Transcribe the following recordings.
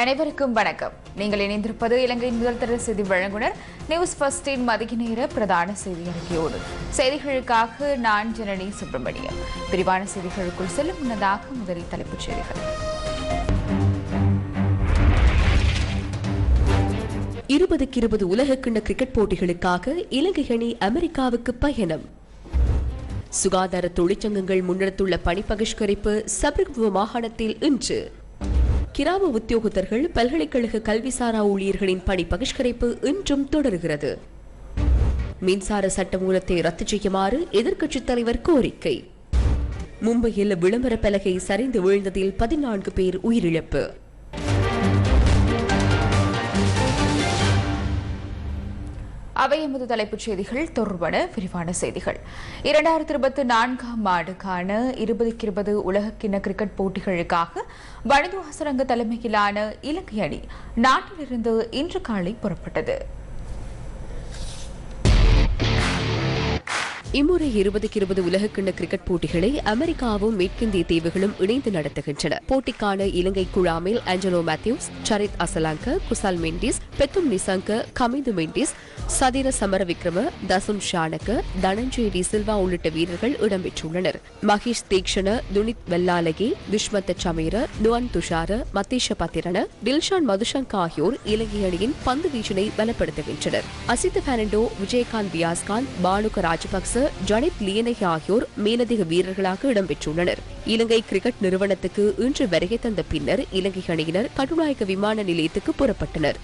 அனைவருக்கும் வணக்கம். நீங்கள் இணைந்திருப்பது இலங்கையின் முதல் தர செய்தி வழங்குனர். நியூஸ் ஃபர்ஸ்டின் மதிய நேர பிரதான செய்தி அறிக்கையோடு. செய்திகளுக்காக நான் ஜனனி சுப்பிரமணியம். விரிவான செய்திகளுக்குள் செல்லும் முன்னதாக முதலில் தலைப்புச் செய்திகள். இருபதுக்கு இருபது உலகக்கிண்ண கிரிக்கெட் போட்டிகளுக்காக இலங்கை அணி அமெரிக்காவுக்கு பயணம். சுகாதார தொழிற்சங்கங்கள் முன்னெடுத்துள்ள பணி பகிஷ்கரிப்பு சபர்குவ மாகாணத்தில் இன்று. கிராம உத்தியோகத்தர்கள் பல்கலைக்கழக கல்விசாரா ஊழியர்களின் பணி பகிஷ்கரிப்பு இன்றும் தொடர்கிறது. மின்சார சட்டமூலத்தை ரத்து செய்யுமாறு எதிர்க்கட்சித் தலைவர் கோரிக்கை. மும்பையில் விளம்பர பலகை சரிந்து வீழ்ந்ததில் பதினான்கு பேர் உயிரிழப்பு. அவை எமது தலைப்புச் செய்திகள். தொடர்பான விரிவான செய்திகள். இரண்டாயிரத்தி இருபத்தி நான்காம் ஆண்டுக்கான இருபதுக்கு இருபது உலகக்கிண கிரிக்கெட் போட்டிகளுக்காக வனிதுவாசரங்க தலைமையிலான இலங்கை அணி நாட்டிலிருந்து இன்று காலை புறப்பட்டது. இம்முறை இருபதுக்கு இருபது உலகக்கிண்ண கிரிக்கெட் போட்டிகளை அமெரிக்காவும் மேற்கிந்திய தீவுகளும் இணைந்து நடத்துகின்றன. போட்டிக்கான இலங்கை குழாமில் ஆஞ்சலோ மேத்யூஸ் சரித் அசலாங்க குசால் மெண்டிஸ் பெத்தும் நிசாங்க கமிது மெண்டிஸ் சதிர விக்ரம தசுன் ஷானக தனஞ்சய டி சில்வா உள்ளிட்ட வீரர்கள் இடம்பெற்றுள்ளனர். மகேஷ் தீக்ஷண துனித் வெல்லாலகி துஷ்மத்த சமீர நுவன் துஷார மத்தீஷ பத்திரன டில்ஷான் மதுஷங்க் ஆகியோர் இலங்கை அணியின் பந்து வீச்சினை பலப்படுத்துகின்றனர். அசித் பெர்னாண்டோ விஜயகாந்த் வியாஸ்காந்த் பானுக ராஜபக்ச ஜனித் லியனகி ஆகியோர் மேலதிக வீரர்களாக இடம்பெற்றுள்ளனர் இலங்கை கிரிக்கெட் நிறுவனத்துக்கு இன்று வருகை தந்த பின்னர் இலங்கை அணியினர் கட்டுநாயக்க விமான நிலையத்துக்கு புறப்பட்டனர்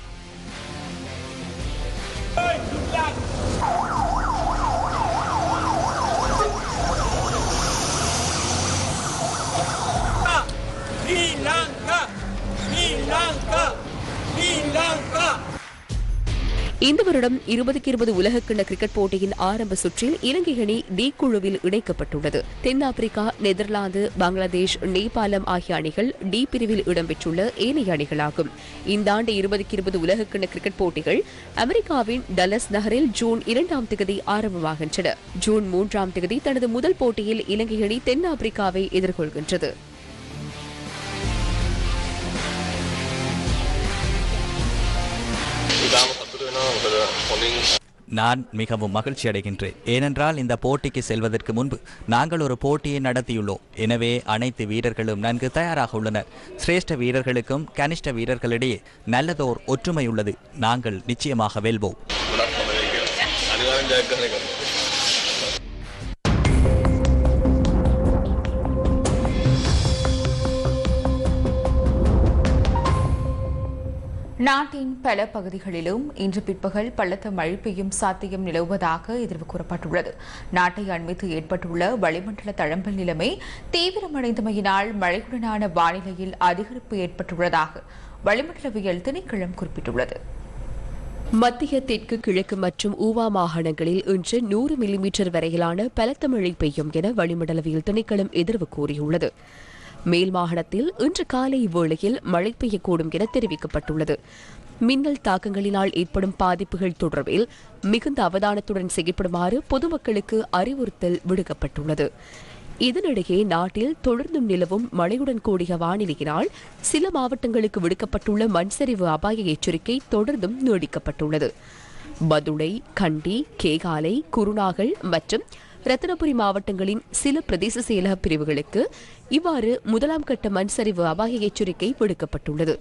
Sri Lanka! Sri Lanka! இந்த வருடம் இருபதுக்கு இருபது உலகக்கிண்ண கிரிக்கெட் போட்டியின் ஆரம்ப சுற்றில் இலங்கை அணி டி குழுவில் இணைக்கப்பட்டுள்ளது. தென்னாப்பிரிக்கா நெதர்லாந்து பங்களாதேஷ் நேபாளம் ஆகிய அணிகள் டி பிரிவில் இடம்பெற்றுள்ள ஏனைய அணிகளாகும். இந்த ஆண்டு இருபதுக்கு இருபது உலகக்கிண்ண கிரிக்கெட் போட்டிகள் அமெரிக்காவின் டலஸ் நகரில் ஜூன் இரண்டாம் தேதி ஆரம்பமாகின்றன. ஜூன் மூன்றாம் தேதி தனது முதல் போட்டியில் இலங்கை அணி தென்னாப்பிரிக்காவை எதிர்கொள்கின்றது. நான் மிகவும் மகிழ்ச்சி அடைகின்றேன். ஏனென்றால் இந்த போட்டிக்கு செல்வதற்கு முன்பு நாங்கள் ஒரு போட்டியை நடத்தியுள்ளோம். எனவே அனைத்து வீரர்களும் நன்கு தயாராக உள்ளனர். சிரேஷ்ட வீரர்களுக்கும் கனிஷ்ட வீரர்களிடையே நல்லதோர் ஒற்றுமை உள்ளது. நாங்கள் நிச்சயமாக வெல்வோம். நாட்டின் பல பகுதிகளிலும் இன்று பிற்பகல் பலத்த மழை பெய்யும் சாத்தியம் நிலவுவதாக எதிர்வு கூறப்பட்டுள்ளது. நாட்டை அண்மித்து ஏற்பட்டுள்ள வளிமண்டல தழம்பல் நிலைமை தீவிரமடைந்தமையினால் மழையுடனான வானிலையில் அதிகரிப்பு ஏற்பட்டுள்ளதாக வளிமண்டலவியல் திணைக்களம் குறிப்பிட்டுள்ளது. மத்திய தெற்கு கிழக்கு மற்றும் ஊவா மாகாணங்களில் இன்று நூறு மில்லிமீட்டர் வரையிலான பலத்த மழை பெய்யும் என வளிமண்டலவியல் திணைக்களம் எதிர்வு கூறியுள்ளது. மேல் மாகாணத்தில் இன்று காலை வேளையில் மழை பெய்யக்கூடும் என தெரிவிக்கப்பட்டுள்ளது. மின்னல் தாக்கங்களினால் ஏற்படும் பாதிப்புகள் தொடர்பில் மிகுந்த அவதானத்துடன் செயல்படுமாறு பொதுமக்களுக்கு அறிவுறுத்தல் விடுக்கப்பட்டுள்ளது. இதனிடையே நாட்டில் தொடர்ந்தும் நிலவும் மழையுடன் கூடிய வானிலையினால் சில மாவட்டங்களுக்கு விடுக்கப்பட்டுள்ள மண்சரிவு அபாய எச்சரிக்கை தொடர்ந்தும் நீடிக்கப்பட்டுள்ளது. மதுரை கண்டி கேகாலை குருநாகல் மற்றும் ரத்தினபுரி மாவட்டங்களின் சில பிரதேச செயலக பிரிவுகளுக்கு இவ்வாறு முதலாம் கட்ட மண்சரிவு அபாய எச்சரிக்கை விடுக்கப்பட்டுள்ளது.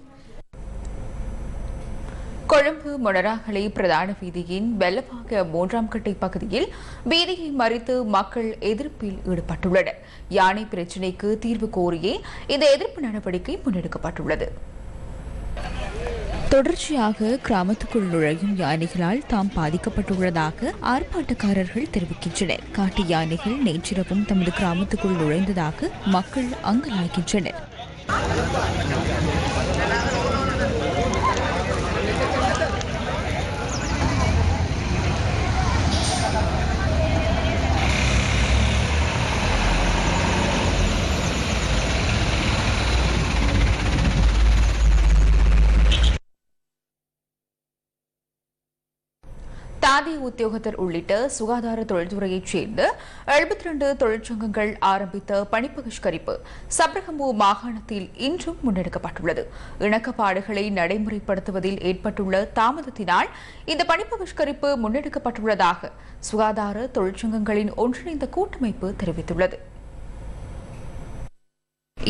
கொழும்பு மொனராகலை பிரதான வீதியின் வெள்ளப்பாக மூன்றாம் கட்டை பகுதியில் வீதியை மறித்து மக்கள் எதிர்ப்பில் ஈடுபட்டுள்ளனர். யானை பிரச்சினைக்கு தீர்வு கோரியே இந்த எதிர்ப்பு நடவடிக்கை முன்னெடுக்கப்பட்டுள்ளது. தொடர்ச்சியாக கிராமத்துக்குள் நுழையும் யானைகளால் தாம் பாதிக்கப்பட்டுள்ளதாக ஆர்ப்பாட்டக்காரர்கள் தெரிவிக்கின்றனர். காட்டு யானைகள் நேற்றிரவும் தமது கிராமத்துக்குள் நுழைந்ததாக மக்கள் அங்கலாய்க்கின்றனர் மத்திய உத்தியோகத்தர் உள்ளிட்ட சுகாதார தொழில்துறையைச் சேர்ந்த எழுபத்தி ரெண்டு தொழிற்சங்கங்கள் ஆரம்பித்த பணிப்பகிஷ்கரிப்பு சப்ரகமு மாகாணத்தில் இன்றும் முன்னெடுக்கப்பட்டுள்ளது. இணக்கப்பாடுகளை நடைமுறைப்படுத்துவதில் ஏற்பட்டுள்ள தாமதத்தினால் இந்த பணிப்பகிஷ்கரிப்பு முன்னெடுக்கப்பட்டுள்ளதாக சுகாதார தொழிற்சங்கங்களின் ஒன்றிணைந்த கூட்டமைப்பு தெரிவித்துள்ளது.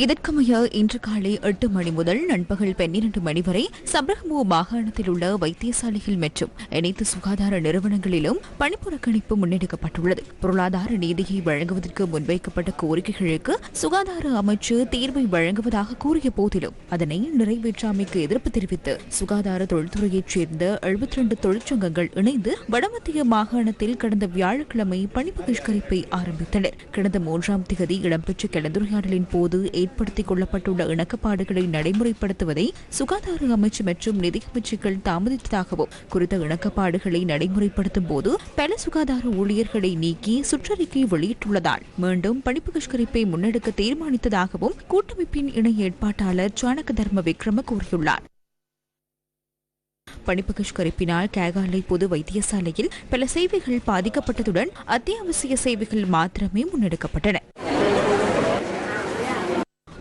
இதற்கமைய இன்று காலை எட்டு மணி முதல் நண்பகல் பன்னிரண்டு மணி வரை சப்ரகமு மாகாணத்தில் உள்ள வைத்தியசாலைகள் மற்றும் அனைத்து சுகாதார நிறுவனங்களிலும் பணிப்புறக்கணிப்பு முன்னெடுக்கப்பட்டுள்ளது. பொருளாதார நீதியை வழங்குவதற்கு முன்வைக்கப்பட்ட கோரிக்கைகளுக்கு சுகாதார அமைச்சு தீர்வை வழங்குவதாக கூறிய போதிலும் அதனை நிறைவேற்றாமைக்கு எதிர்ப்பு தெரிவித்து சுகாதார தொழில்துறையைச் சேர்ந்த எழுபத்தி ரெண்டு தொழிற்சங்கங்கள் இணைந்து வடமத்திய மாகாணத்தில் கடந்த வியாழக்கிழமை பணிப்பகிஷ்கரிப்பை ஆரம்பித்தனர். கடந்த மூன்றாம் திகதி இடம்பெற்ற கலந்துரையாடலின் போது ஏற்படுத்திக் கொள்ளப்பட்டுள்ள இணக்கப்பாடுகளை நடைமுறைப்படுத்துவதை சுகாதார அமைச்சு மற்றும் நிதியமைச்சுகள் தாமதித்ததாகவும் குறித்த இணக்கப்பாடுகளை நடைமுறைப்படுத்தும் போது பல சுகாதார ஊழியர்களை நீக்கி சுற்றறிக்கை வெளியிட்டுள்ளதால் மீண்டும் பணிப்பகிஷ்கரிப்பை முன்னெடுக்க தீர்மானித்ததாகவும் கூட்டமைப்பின் இணை ஏற்பாட்டாளர் சாணக்க தர்ம விக்ரம கூறியுள்ளார். பணிப்பகிஷ்கரிப்பினால் கேகாலை பொது வைத்தியசாலையில் பல சேவைகள் பாதிக்கப்பட்டதுடன் அத்தியாவசிய சேவைகள் மாத்திரமே முன்னெடுக்கப்பட்டன.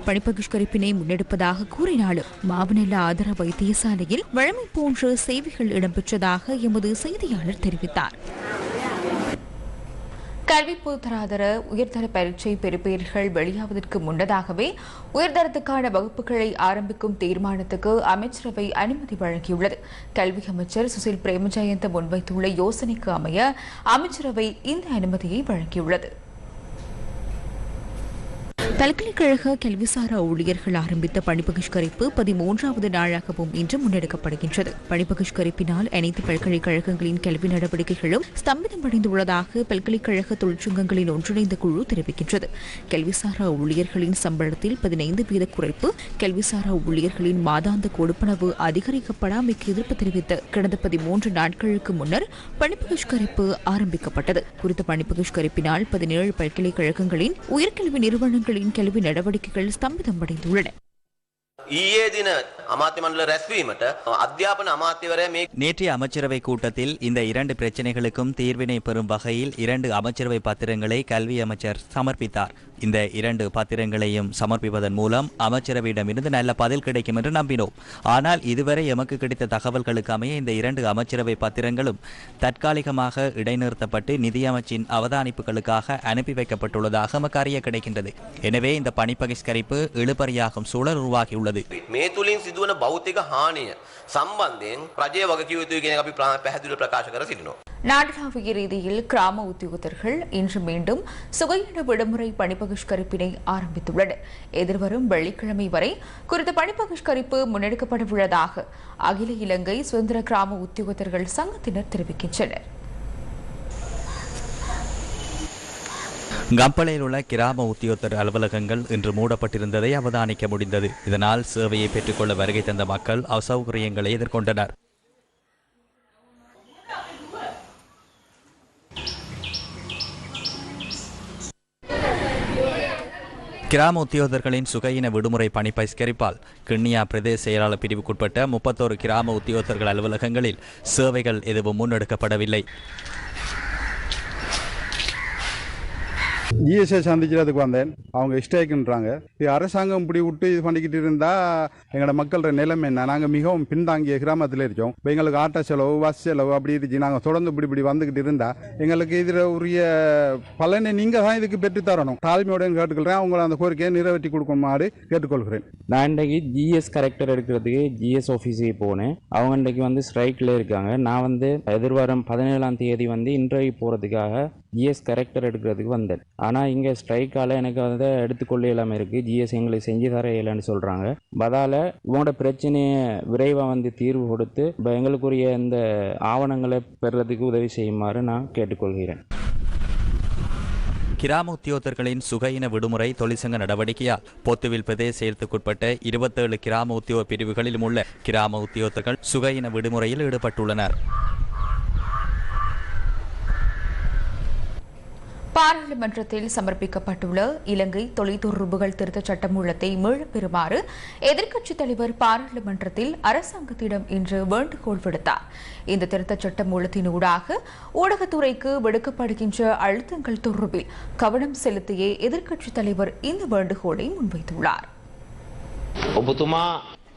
பணிப்பகிஷ்கரிப்பினை முன்னெடுப்பதாக கூறினாலும் மாவனல்ல ஆதர வைத்தியசாலையில் வழமை போன்ற சேவைகள் இடம்பெற்றதாக எமது செய்தியாளர் தெரிவித்தார். கல்வி பொதுத்தராதர உயர்தர பரீட்சை பெறுபேறுகள் வெளியாவதற்கு முன்னதாகவே உயர்தரத்துக்கான வகுப்புகளை ஆரம்பிக்கும் தீர்மானத்துக்கு அமைச்சரவை அனுமதி வழங்கியுள்ளது. கல்வி அமைச்சர் சுசில் பிரேமஜயந்த முன்வைத்துள்ள யோசனைக்கு அமைய அமைச்சரவை இந்த அனுமதியை வழங்கியுள்ளது. பல்கலைக்கழக கல்விசாரா ஊழியர்கள் ஆரம்பித்த பணிபகிஷ்கரிப்பு பதிமூன்றாவது நாளாகவும் இன்று முன்னெடுக்கப்படுகின்றது. பணிபகிஷ்கரிப்பினால் அனைத்து பல்கலைக்கழகங்களின் கல்வி நடவடிக்கைகளும் ஸ்தம்பிதமடைந்துள்ளதாக பல்கலைக்கழக தொழிற்சங்கங்களின் ஒன்றிணைந்த குழு தெரிவிக்கின்றது. கல்விசாரா ஊழியர்களின் சம்பளத்தில் பதினைந்து வீத குறைப்பு கல்விசாரா ஊழியர்களின் மாதாந்த கொடுப்பனவு அதிகரிக்கப்படாமைக்கு எதிர்ப்பு தெரிவித்து கடந்த பதிமூன்று நாட்களுக்கு முன்னர் பணிபகிஷ்கரிப்பு ஆரம்பிக்கப்பட்டது. குறித்த பணிபகிஷ்கரிப்பினால் பதினேழு பல்கலைக்கழகங்களின் உயர்கல்வி நிறுவனங்கள் நிறுவனங்களின் கல்வி நடவடிக்கைகள் ஸ்தம்பிதமடைந்துள்ளன. ஈயே தின அமாத்தி மண்டல ரஸ்வீமட்ட அத்தியாபன அமாத்திவரே மே நேற்றைய அமைச்சரவை கூட்டத்தில் இந்த இரண்டு பிரச்சனைகளுக்கும் தீர்வினை பெறும் வகையில் இரண்டு அமைச்சரவை பத்திரங்களை கல்வி அமைச்சர் சமர்ப்பித்தார். இந்த இரண்டு பத்திரங்களையும் சமர்ப்பிப்பதன் மூலம் அமைச்சரவையிடமிருந்து நல்ல பதில் கிடைக்கும் என்று நம்பினோம். ஆனால் இதுவரை எமக்கு கிடைத்த தகவல்களுக்கமைய இந்த இரண்டு அமைச்சரவை பத்திரங்களும் தற்காலிகமாக இடைநிறுத்தப்பட்டு நிதியமைச்சின் அவதானிப்புகளுக்காக அனுப்பி வைக்கப்பட்டுள்ளதாக எமக்கு அறிய கிடைக்கின்றது. எனவே இந்த பணி பகிஷ்கரிப்பு இழுபறியாகும் சூழல் உருவாகியுள்ளது. මේ තුළින් සිදුවන භෞතික හානිය සම්බන්ධයෙන් රජය වගකිව යුතුයි කියන අපි ප්‍රා- පැහැදිලිව ප්‍රකාශ කර සිටිනවා. நாடளாவிய ரீதியில் கிராம உத்தியோகத்தர்கள் இன்று மீண்டும் சுகையின விடுமுறை பணிப்பகிஷ்கரிப்பினை ஆரம்பித்துள்ளனர் எதிர்வரும் வெள்ளிக்கிழமை வரை குறித்த பணிப்பகிஷ்கரிப்பு முன்னெடுக்கப்படவுள்ளதாக அகில இலங்கை சுதந்திர கிராம உத்தியோகத்தர்கள் சங்கத்தினர் தெரிவிக்கின்றனர் கம்பளையில் உள்ள கிராம உத்தியோகத்தர் அலுவலகங்கள் இன்று மூடப்பட்டிருந்ததை அவதானிக்க முடிந்தது. இதனால் சேவையை பெற்றுக்கொள்ள வருகை தந்த மக்கள் அசௌகரியங்களை எதிர்கொண்டனர். கிராம உத்தியோகத்தர்களின் சுகையின விடுமுறை பணி பகிஷ்கரிப்பால் கிண்ணியா பிரதேச செயலாளர் பிரிவுக்குட்பட்ட முப்பத்தோரு கிராம உத்தியோகத்தர்கள் அலுவலகங்களில் சேவைகள் எதுவும் முன்னெடுக்கப்படவில்லை. ஜிஎஸ்ஐ சந்திக்கிறதுக்கு வந்தேன். அவங்க ஸ்டேக்குன்றாங்க இது அரசாங்கம் இப்படி விட்டு இது பண்ணிக்கிட்டு இருந்தா எங்களோட மக்களோட நிலைமை என்ன? நாங்கள் மிகவும் பின்தாங்கிய கிராமத்தில் இருக்கோம். இப்போ எங்களுக்கு ஆட்டோ செலவு பஸ் செலவு அப்படி இருந்துச்சு நாங்கள் தொடர்ந்து இப்படி இப்படி வந்துக்கிட்டு இருந்தா எங்களுக்கு இதில் உரிய பலனை நீங்கள் தான் இதுக்கு பெற்று தரணும். தாழ்மையுடன் கேட்டுக்கொள்கிறேன் அவங்கள அந்த கோரிக்கையை நிறைவேற்றி கொடுக்குமாறு கேட்டுக்கொள்கிறேன். நான் இன்றைக்கு ஜிஎஸ் கரெக்டர் எடுக்கிறதுக்கு ஜிஎஸ் ஆஃபீஸுக்கு போனேன். அவங்க இன்றைக்கு வந்து ஸ்ட்ரைக்கில் இருக்காங்க. நான் வந்து எதிர்வரும் பதினேழாம் தேதி வந்து இன்டர்வியூ போகிறதுக்காக ஜிஎஸ் கரெக்டர் எடுக்கிறதுக்கு வந்தேன். ஆனால் இங்கே ஸ்ட்ரைக்கால் எனக்கு வந்து எடுத்துக்கொள்ள இல்லாமல் இருக்குது ஜிஎஸ் எங்களுக்கு செஞ்சு தர இயலன்னு சொல்கிறாங்க அதால் உங்களோட பிரச்சனையை விரைவாக வந்து தீர்வு கொடுத்து இப்போ எங்களுக்குரிய இந்த ஆவணங்களை பெறுறதுக்கு உதவி செய்யுமாறு நான் கேட்டுக்கொள்கிறேன். கிராம உத்தியோகத்தர்களின் சுகையின விடுமுறை தொழிற்சங்க நடவடிக்கையால் பொத்துவில் பிரதேச செயலத்துக்குட்பட்ட இருபத்தேழு கிராம உத்தியோக பிரிவுகளிலும் உள்ள கிராம உத்தியோகத்தர்கள் சுகையின விடுமுறையில் ஈடுபட்டுள்ளனர். பாராளுமன்றத்தில் சமர்ப்பிக்கப்பட்டுள்ள இலங்கை தொலைத்தொடர்புகள் திருத்த சட்டமூலத்தை மீள பெறுமாறு எதிர்க்கட்சித் தலைவர் பாராளுமன்றத்தில் அரசாங்கத்திடம் இன்று வேண்டுகோள் விடுத்தார். இந்த திருத்த சட்டமூலத்தினூடாக ஊடகத்துறைக்கு விடுக்கப்படுகின்ற அழுத்தங்கள் தொடர்பில் கவனம் செலுத்திய எதிர்க்கட்சித் தலைவர் இந்த வேண்டுகோளை முன்வைத்துள்ளார்.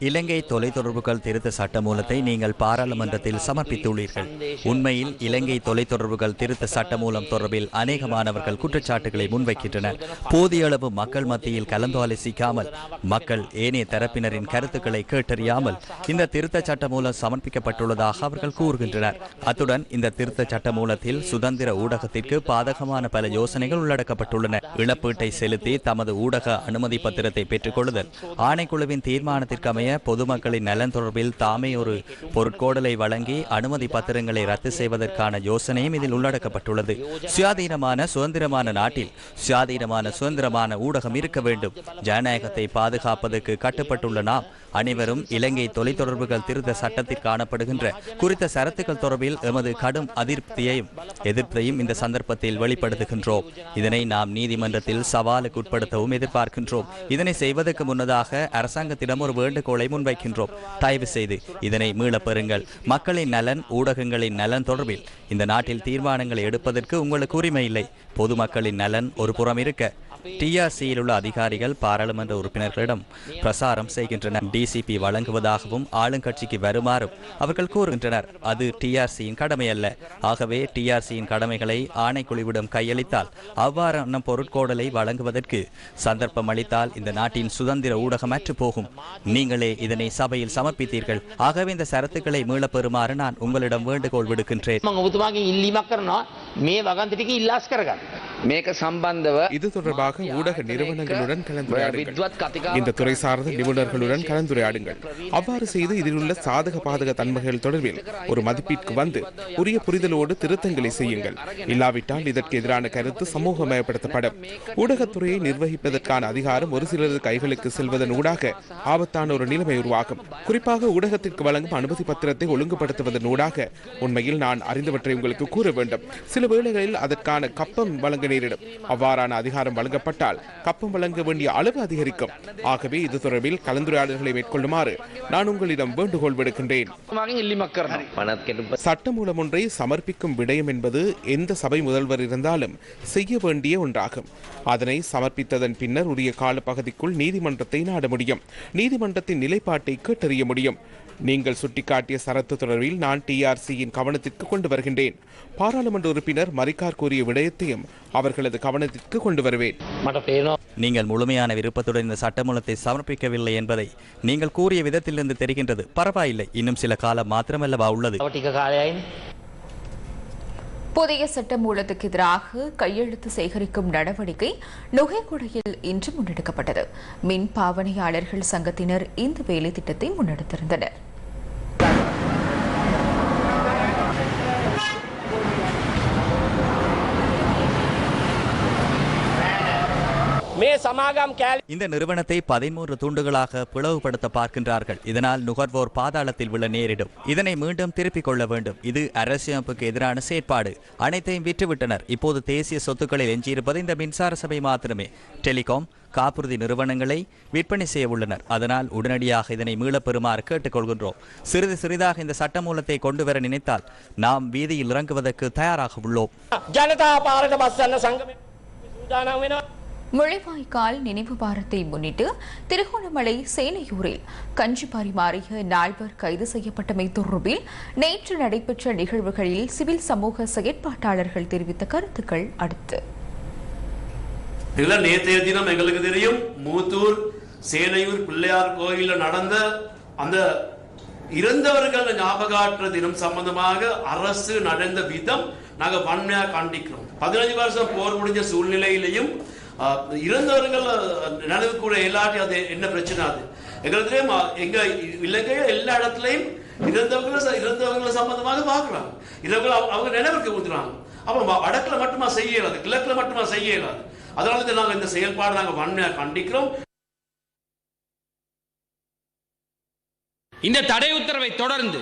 இலங்கை தொலைத்தொடர்புகள் திருத்த சட்டமூலத்தை நீங்கள் பாராளுமன்றத்தில் சமர்ப்பித்துள்ளீர்கள். உண்மையில் இலங்கை தொலைத்தொடர்புகள் திருத்த சட்டமூலம் தொடர்பில் அநேக மாணவர்கள் குற்றச்சாட்டுகளை முன்வைக்கின்றனர். போதிய அளவு மக்கள் மத்தியில் கலந்தாலோசிக்காமல் மக்கள் ஏனைய தரப்பினரின் கருத்துக்களை கேட்டறியாமல் இந்த திருத்த சட்டமூலம் சமர்ப்பிக்கப்பட்டுள்ளதாக அவர்கள் கூறுகின்றனர். அத்துடன் இந்த திருத்த சட்டமூலத்தில் சுதந்திர ஊடகத்திற்கு பாதகமான பல யோசனைகள் உள்ளடக்கப்பட்டுள்ளன. இழப்பீட்டை செலுத்தி தமது ஊடக அனுமதி பத்திரத்தை பெற்றுக் கொள்ளுதல் ஆணைக்குழுவின் தீர்மானத்திற்கு அமைய பொதுமக்களின் நலன் தொடர்பில் தாமே ஒரு பொருட்கோடலை வழங்கி அனுமதி பத்திரங்களை ரத்து செய்வதற்கான யோசனையும் இதில் உள்ளடக்கப்பட்டுள்ளது. சுயாதீனமான சுதந்திரமான நாட்டில் சுயாதீனமான சுதந்திரமான ஊடகம் இருக்க வேண்டும். ஜனநாயகத்தை பாதுகாப்பதற்கு கட்டுப்பட்டுள்ள நாம் அனைவரும் இலங்கை தொலைத்தொடர்புகள் திருத்த சட்டத்தில் காணப்படுகின்ற குறித்த சரத்துக்கள் தொடர்பில் எமது கடும் அதிருப்தியையும் எதிர்ப்பையும் இந்த சந்தர்ப்பத்தில் வெளிப்படுத்துகின்றோம். இதனை நாம் நீதிமன்றத்தில் சவாலுக்கு உட்படுத்தவும் எதிர்பார்க்கின்றோம். இதனை செய்வதற்கு முன்னதாக அரசாங்கத்திடம் ஒரு வேண்டுகோளை முன்வைக்கின்றோம். தயவு செய்து இதனை மீளப்பெறுங்கள். மக்களின் நலன் ஊடகங்களின் நலன் தொடர்பில் இந்த நாட்டில் தீர்மானங்களை எடுப்பதற்கு உங்களுக்கு உரிமை இல்லை. பொதுமக்களின் நலன் ஒரு புறம் இருக்க டிஆர்சியில் உள்ள அதிகாரிகள் பாராளுமன்ற உறுப்பினர்களிடம் பிரசாரம் செய்கின்றனர். டிசிபி வழங்குவதாகவும் ஆளுங்கட்சிக்கு வருமாறும் அவர்கள் கூறுகின்றனர். அது டிஆர்சியின் கடமை அல்ல. ஆகவே டிஆர்சியின் கடமைகளை ஆணைக்குழுவிடம் கையளித்தால் அவ்வாறான பொருட்கோடலை வழங்குவதற்கு சந்தர்ப்பம் அளித்தால் இந்த நாட்டின் சுதந்திர ஊடகம் அற்று போகும் நீங்களே இதனை சபையில் சமர்ப்பித்தீர்கள். ஆகவே இந்த சரத்துக்களை மீள பெறுமாறு நான் உங்களிடம் வேண்டுகோள் விடுக்கின்றேன். இது தொடர்பாக தொடர்பாக ஊடக நிறுவனங்களுடன் கலந்துரையாடுங்கள். இந்த துறை சார்ந்த நிபுணர்களுடன் கலந்துரையாடுங்கள். அவ்வாறு செய்து இதில் சாதக பாதக தன்மைகள் தொடர்பில் ஒரு மதிப்பீட்டுக்கு வந்து உரிய புரிதலோடு திருத்தங்களை செய்யுங்கள். இல்லாவிட்டால் இதற்கு எதிரான கருத்து சமூகமயப்படுத்தப்படும். ஊடகத்துறையை நிர்வகிப்பதற்கான அதிகாரம் ஒரு சிலரது கைகளுக்கு செல்வதன் ஊடாக ஆபத்தான ஒரு நிலைமை உருவாகும். குறிப்பாக ஊடகத்திற்கு வழங்கும் அனுமதி பத்திரத்தை ஒழுங்குபடுத்துவதன் ஊடாக உண்மையில் நான் அறிந்தவற்றை உங்களுக்கு கூற வேண்டும். சில வேளைகளில் அதற்கான கப்பம் வழங்க நேரிடும். அவ்வாறான அதிகாரம் வழங்கப்படும் மேற்கொள்ளப்பட்டால் கப்பம் வழங்க வேண்டிய அளவு அதிகரிக்கும். ஆகவே இது தொடர்பில் கலந்துரையாடல்களை மேற்கொள்ளுமாறு நான் உங்களிடம் வேண்டுகோள் விடுக்கின்றேன். சட்டமூலம் ஒன்றை சமர்ப்பிக்கும் விடயம் என்பது எந்த சபை முதல்வர் இருந்தாலும் செய்ய வேண்டிய ஒன்றாகும். அதனை சமர்ப்பித்ததன் பின்னர் உரிய காலப்பகுதிக்குள் நீதிமன்றத்தை நாட முடியும். நீதிமன்றத்தின் நிலைப்பாட்டை கேட்டறிய முடியும். நீங்கள் சுட்டிக்காட்டிய சரத்து தொடர்பில் நான் டிஆர்சியின் கவனத்திற்கு கொண்டு வருகின்றேன். பாராளுமன்ற உறுப்பினர் மரிக்கார் கூறிய விடயத்தையும் அவர்களது கவனத்திற்கு கொண்டு வருவேன். நீங்கள் முழுமையான விருப்பத்துடன் இந்த சட்டமூலத்தை சமர்ப்பிக்கவில்லை என்பதை நீங்கள் கூறிய விதத்திலிருந்து தெரிகின்றது. பரவாயில்லை. இன்னும் சில காலம் மாத்திரமல்லவா உள்ளது. புதிய சட்டமூலத்துக்கு எதிராக கையெழுத்து சேகரிக்கும் நடவடிக்கை நுகைக்குடையில் இன்று முன்னெடுக்கப்பட்டது. மின் பாவனையாளர்கள் சங்கத்தினர் இந்த வேலை திட்டத்தை முன்னெடுத்திருந்தனர். இந்த நிறுவனத்தை பதிமூன்று துண்டுகளாக பிளவுபடுத்த பார்க்கின்றார்கள். இதனால் நுகர்வோர் பாதாளத்தில் உள்ள நேரிடும். இதனை மீண்டும் திருப்பிக் கொள்ள வேண்டும். இது அரசியமைப்புக்கு எதிரான செயற்பாடு. அனைத்தையும் விற்றுவிட்டனர். இப்போது தேசிய சொத்துக்களில் எஞ்சியிருப்பது இந்த மின்சார சபை மாத்திரமே. டெலிகாம் காப்புறுதி நிறுவனங்களை விற்பனை செய்ய உள்ளனர். அதனால் உடனடியாக இதனை மீளப் பெறுமாறு கேட்டுக்கொள்கின்றோம். சிறிது சிறிதாக இந்த சட்டமூலத்தை கொண்டு வர நினைத்தால் நாம் வீதியில் இறங்குவதற்கு தயாராக உள்ளோம். ஜனதா பாரத பஸ் சங்கம் முளைவாய்க்கால் நினைவு வாரத்தை முன்னிட்டு திருகோணமலை சேனையூரில் கஞ்சி பரிமாறிய நால்வர் கைது செய்யப்பட்டமை தொடர்பில் நேற்று நடைபெற்ற நிகழ்வுகளில் சிவில் சமூக செயற்பாட்டாளர்கள் தெரிவித்த கருத்துக்கள் அடுத்து. நேற்றைய தினம் எங்களுக்கு தெரியும் மூத்தூர் சேனையூர் பிள்ளையார் கோயிலில் நடந்த அந்த இறந்தவர்கள் ஞாபகாற்ற தினம் சம்பந்தமாக அரசு நடந்த விதம் நாங்கள் வன்மையாக காண்டிக்கிறோம். பதினஞ்சு வருஷம் போர் முடிஞ்ச சூழ்நிலையிலையும் இறந்தவர்கள் நினைவு கூட எல்லாத்தையும் அது என்ன பிரச்சனை அது? எங்களுக்கு எங்க இலங்கையில எல்லா இடத்துலையும் இறந்தவங்களை இறந்தவங்களை சம்பந்தமாக பார்க்குறாங்க. இறந்தவங்க அவங்க- நினைவுக்கு ஊத்துறாங்க. அப்போ வடக்கில் மட்டுமா செய்ய இயலாது கிழக்குல மட்டுமா செய்ய இயலாது. அதனால தான் நாங்க இந்த செயல்பாடு நாங்க வன்மையாக கண்டிக்கிறோம். இந்த தடை உத்தரவை தொடர்ந்து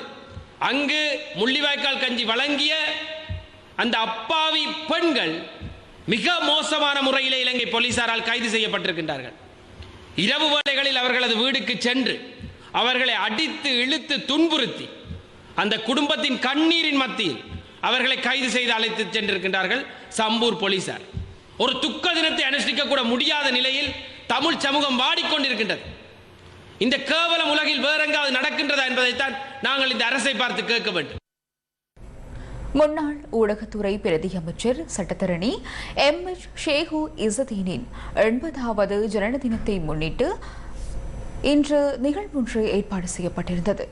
அங்கு முள்ளிவாய்க்கால் கஞ்சி வழங்கிய அந்த அப்பாவி பெண்கள் மிக மோசமான முறையிலே இலங்கை போலீசாரால் கைது செய்யப்பட்டிருக்கின்றார்கள். இரவு வேளைகளில் அவர்களது வீடுக்கு சென்று அவர்களை அடித்து இழுத்து துன்புறுத்தி அந்த குடும்பத்தின் கண்ணீரின் மத்தியில் அவர்களை கைது செய்து அழைத்து சென்றிருக்கின்றார்கள் சம்பூர் போலீசார். ஒரு துக்க தினத்தை அனுஷ்டிக்க கூட முடியாத நிலையில் தமிழ் சமூகம் வாடிக்கொண்டிருக்கின்றது. இந்த கேவலம் உலகில் வேறெங்காவது நடக்கின்றதா என்பதைத்தான் நாங்கள் இந்த அரசை பார்த்து கேட்க வேண்டும். முன்னாள் ஊடகத்துறை பிரதி அமைச்சர் சட்டத்தரணி எம். எச். ஷேகு இசதீனின் எண்பதாவது ஜனன தினத்தை முன்னிட்டு இன்று நிகழ்வொன்று ஏற்பாடு செய்யப்பட்டிருந்தது.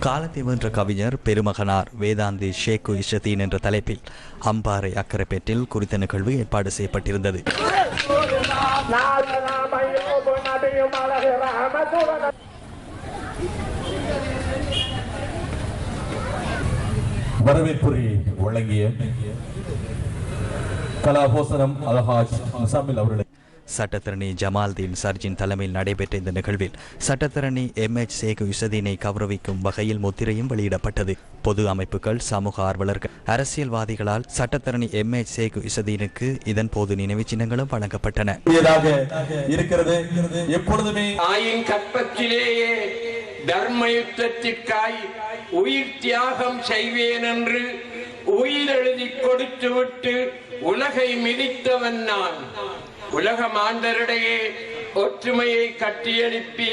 காலத்தை வென்ற கவிஞர் பெருமகனார் வேதாந்தி ஷேக்கு இஷதீன் என்ற தலைப்பில் அம்பாறை அக்கரைப்பேட்டில் குறித்த நிகழ்வு ஏற்பாடு செய்யப்பட்டிருந்தது. வரவேற்புரை வழங்கிய கலாபோசனம் அல்ஹாஜ் முசாமில் அவர்களை சட்டத்தரணி ஜமால்தீன் சர்ஜின் தலைமையில் நடைபெற்ற இந்த நிகழ்வில் சட்டத்தரணி எம் எச் சேகு யுசதீனை கௌரவிக்கும் வகையில் முத்திரையும் வெளியிடப்பட்டது. பொது அமைப்புகள் சமூக ஆர்வலர்கள் அரசியல்வாதிகளால் சட்டத்தரணி எம் எச் சேகு யுசதீனுக்கு இதன் போது நினைவு சின்னங்களும் வழங்கப்பட்டன. இருக்கிறது. எப்பொழுதுமே தர்ம யுத்தத்திற்காய் உயிர் தியாகம் செய்வேன் என்று உயிர் எழுதி கொடுத்துவிட்டு உலகை மிதித்தவன் நான். உலக மாந்தரிடையே ஒற்றுமையை கட்டியெழுப்பி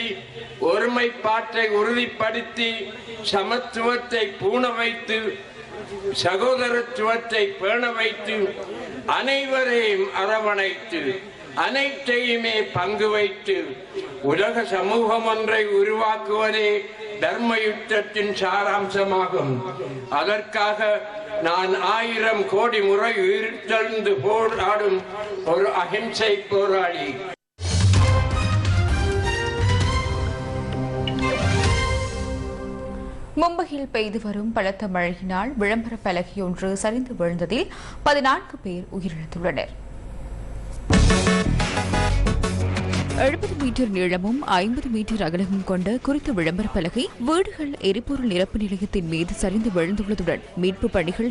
ஒருமைப்பாட்டை உறுதிப்படுத்தி சமத்துவத்தை பூண வைத்து சகோதரத்துவத்தை பேண வைத்து அனைவரையும் அரவணைத்து அனைத்தையுமே பங்கு வைத்து உலக சமூகம் ஒன்றை உருவாக்குவதே தர்ம யுத்தத்தின் சாராம்சமாகும். அதற்காக நான் ஆயிரம் கோடி முறை உயிர்த்தெழுந்து போராடும் ஒரு அகிம்சை போராளி. மும்பையில் பெய்து வரும் பலத்த மழையினால் விளம்பர பலகையொன்று சரிந்து விழுந்ததில் பதினான்கு பேர் உயிரிழந்துள்ளனர். எழுபது மீட்டர் நீளமும் ஐம்பது மீட்டர் அகலமும் கொண்ட குறித்த விளம்பர பலகை வீடுகள் எரிபொருள் நிரப்பு நிலையத்தின் மீது சரிந்து விழுந்துள்ளதுடன் மீட்பு பணிகள்